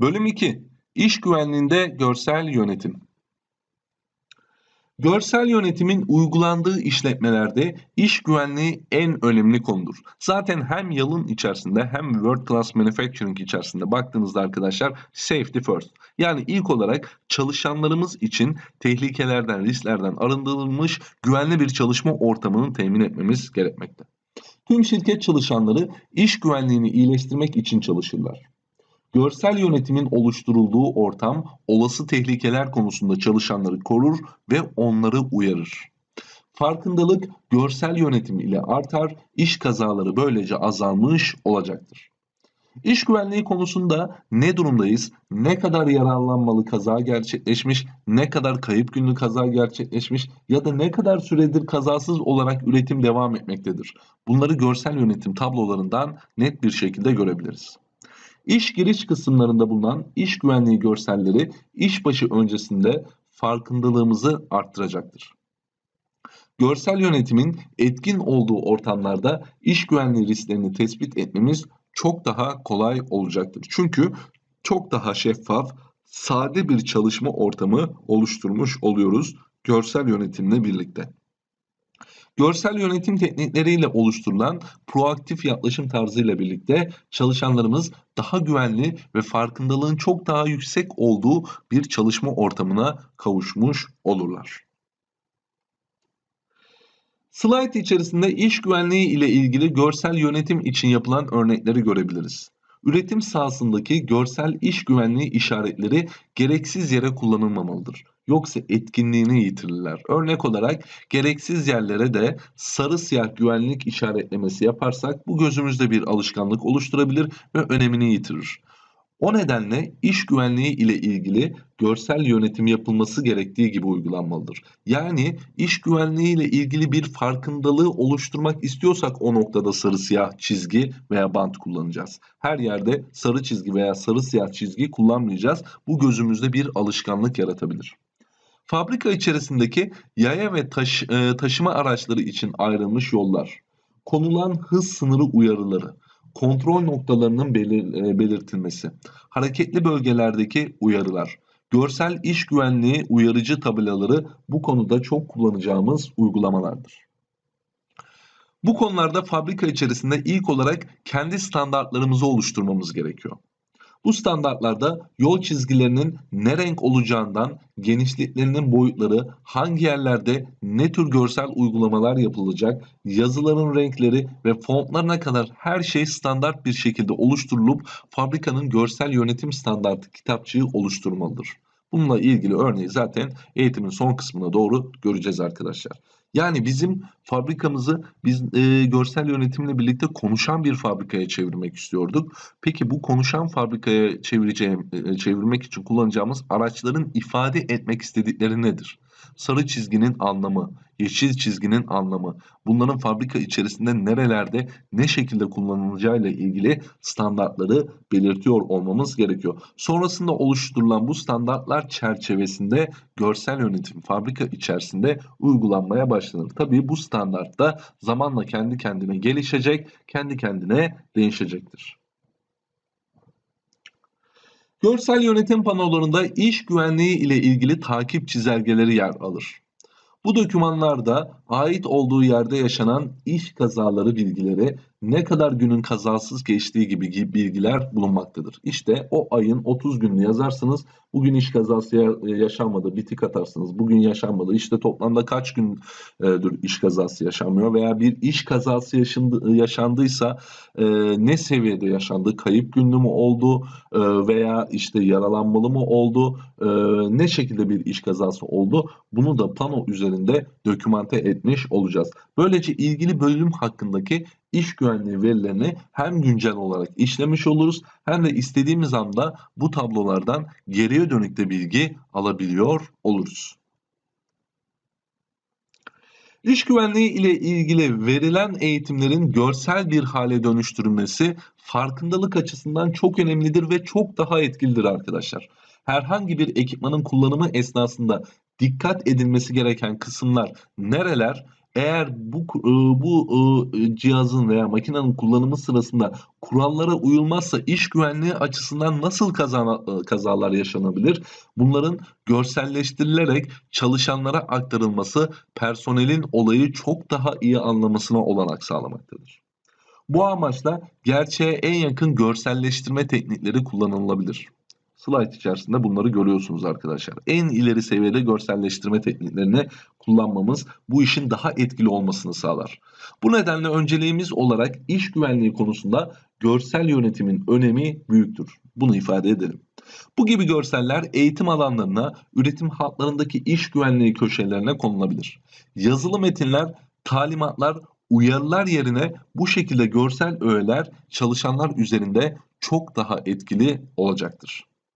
Bölüm 2. İş güvenliğinde görsel yönetim. Görsel yönetimin uygulandığı işletmelerde iş güvenliği en önemli konudur. Zaten hem yalın içerisinde hem World Class Manufacturing içerisinde baktığınızda arkadaşlar safety first. Yani ilk olarak çalışanlarımız için tehlikelerden, risklerden arındırılmış güvenli bir çalışma ortamını temin etmemiz gerekmekte. Tüm şirket çalışanları iş güvenliğini iyileştirmek için çalışırlar. Görsel yönetimin oluşturulduğu ortam olası tehlikeler konusunda çalışanları korur ve onları uyarır. Farkındalık görsel yönetim ile artar, iş kazaları böylece azalmış olacaktır. İş güvenliği konusunda ne durumdayız? Ne kadar yararlanmalı kaza gerçekleşmiş, ne kadar kayıp günlü kaza gerçekleşmiş ya da ne kadar süredir kazasız olarak üretim devam etmektedir. Bunları görsel yönetim tablolarından net bir şekilde görebiliriz. İş giriş kısımlarında bulunan iş güvenliği görselleri işbaşı öncesinde farkındalığımızı arttıracaktır. Görsel yönetimin etkin olduğu ortamlarda iş güvenliği risklerini tespit etmemiz çok daha kolay olacaktır. Çünkü çok daha şeffaf, sade bir çalışma ortamı oluşturmuş oluyoruz görsel yönetimle birlikte. Görsel yönetim teknikleriyle oluşturulan proaktif yaklaşım tarzıyla birlikte çalışanlarımız daha güvenli ve farkındalığın çok daha yüksek olduğu bir çalışma ortamına kavuşmuş olurlar. Slide içerisinde iş güvenliği ile ilgili görsel yönetim için yapılan örnekleri görebiliriz. Üretim sahasındaki görsel iş güvenliği işaretleri gereksiz yere kullanılmamalıdır. Yoksa etkinliğini yitirirler. Örnek olarak gereksiz yerlere de sarı siyah güvenlik işaretlemesi yaparsak bu gözümüzde bir alışkanlık oluşturabilir ve önemini yitirir. O nedenle iş güvenliği ile ilgili görsel yönetim yapılması gerektiği gibi uygulanmalıdır. Yani iş güvenliği ile ilgili bir farkındalığı oluşturmak istiyorsak o noktada sarı siyah çizgi veya bant kullanacağız. Her yerde sarı çizgi veya sarı siyah çizgi kullanmayacağız. Bu gözümüzde bir alışkanlık yaratabilir. Fabrika içerisindeki yaya ve taş, e, taşıma araçları için ayrılmış yollar, konulan hız sınırı uyarıları, kontrol noktalarının belir, e, belirtilmesi, hareketli bölgelerdeki uyarılar, görsel iş güvenliği uyarıcı tabelaları bu konuda çok kullanacağımız uygulamalardır. Bu konularda fabrika içerisinde ilk olarak kendi standartlarımızı oluşturmamız gerekiyor. Bu standartlarda yol çizgilerinin ne renk olacağından genişliklerinin boyutları, hangi yerlerde ne tür görsel uygulamalar yapılacak, yazıların renkleri ve fontlarına kadar her şey standart bir şekilde oluşturulup fabrikanın görsel yönetim standartı kitapçığı oluşturmalıdır. Bununla ilgili örneği zaten eğitimin son kısmına doğru göreceğiz arkadaşlar. Yani bizim fabrikamızı biz e, görsel yönetimle birlikte konuşan bir fabrikaya çevirmek istiyorduk. Peki bu konuşan fabrikaya çevireceğim, e, çevirmek için kullanacağımız araçların ifade etmek istedikleri nedir? Sarı çizginin anlamı, yeşil çizginin anlamı, bunların fabrika içerisinde nerelerde ne şekilde kullanılacağı ile ilgili standartları belirtiyor olmamız gerekiyor. Sonrasında oluşturulan bu standartlar çerçevesinde görsel yönetim fabrika içerisinde uygulanmaya başlanır. Tabii bu standart da zamanla kendi kendine gelişecek, kendi kendine değişecektir. Görsel yönetim panolarında iş güvenliği ile ilgili takip çizelgeleri yer alır. Bu dokümanlarda ait olduğu yerde yaşanan iş kazaları bilgileri ne kadar günün kazasız geçtiği gibi bilgiler bulunmaktadır. İşte o ayın 30 gününü yazarsınız. Bugün iş kazası yaşanmadı bir tik atarsınız. Bugün yaşanmadı. İşte toplamda kaç gündür iş kazası yaşanmıyor veya bir iş kazası yaşandı, yaşandıysa e, ne seviyede yaşandı? Kayıp günlü mü oldu e, veya işte yaralanmalı mı oldu? E, ne şekilde bir iş kazası oldu? Bunu da pano üzerinde dokümante etmiş olacağız. Böylece ilgili bölüm hakkındaki iş güvenliği verilerini hem güncel olarak işlemiş oluruz hem de istediğimiz anda bu tablolardan geriye dönük de bilgi alabiliyor oluruz. İş güvenliği ile ilgili verilen eğitimlerin görsel bir hale dönüştürülmesi farkındalık açısından çok önemlidir ve çok daha etkilidir arkadaşlar. Herhangi bir ekipmanın kullanımı esnasında dikkat edilmesi gereken kısımlar nereler? Eğer bu e, bu e, cihazın veya makinenin kullanımı sırasında kurallara uyulmazsa iş güvenliği açısından nasıl kaza, kazalar yaşanabilir? Bunların görselleştirilerek çalışanlara aktarılması personelin olayı çok daha iyi anlamasına olanak sağlamaktadır. Bu amaçla gerçeğe en yakın görselleştirme teknikleri kullanılabilir. Slide içerisinde bunları görüyorsunuz arkadaşlar. En ileri seviyede görselleştirme tekniklerini kullanmamız bu işin daha etkili olmasını sağlar. Bu nedenle önceliğimiz olarak iş güvenliği konusunda görsel yönetimin önemi büyüktür. Bunu ifade edelim. Bu gibi görseller eğitim alanlarına, üretim hatlarındaki iş güvenliği köşelerine konulabilir. Yazılı metinler, talimatlar, uyarılar yerine bu şekilde görsel öğeler çalışanlar üzerinde çok daha etkili olacaktır.